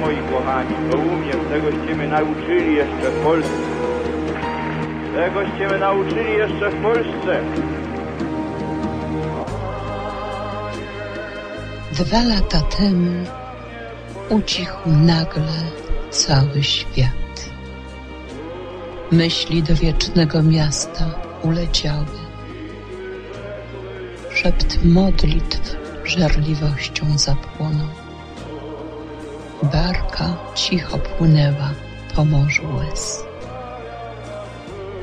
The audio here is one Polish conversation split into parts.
kochani, to umiem, tegoście mnie nauczyli jeszcze w Polsce. Tegoście mnie nauczyli jeszcze w Polsce. Dwa lata temu ucichł nagle cały świat. Myśli do wiecznego miasta uleciały. Szept modlitw żarliwością zapłonął. Barka cicho płynęła po morzu łez.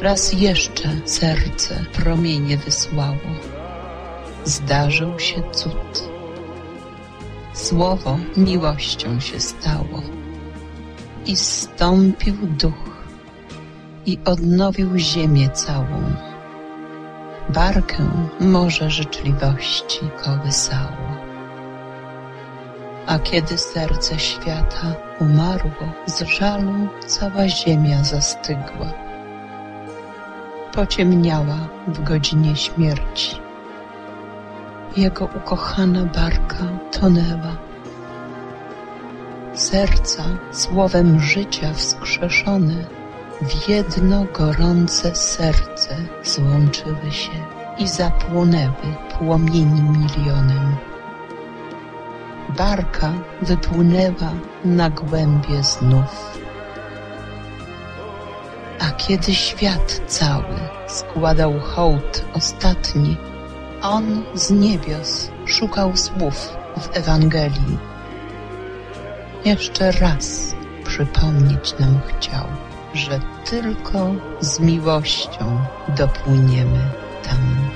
Raz jeszcze serce promienie wysłało. Zdarzył się cud. Słowo miłością się stało. I stąpił duch i odnowił ziemię całą. Barkę morze życzliwości kołysało. A kiedy serce świata umarło, z żalu cała ziemia zastygła. Pociemniała w godzinie śmierci. Jego ukochana barka tonęła. Serca słowem życia wskrzeszone w jedno gorące serce złączyły się i zapłonęły płomieni milionem. Barka wypłynęła na głębie znów. A kiedy świat cały składał hołd ostatni, on z niebios szukał słów w Ewangelii. Jeszcze raz przypomnieć nam chciał, że tylko z miłością dopłyniemy tam.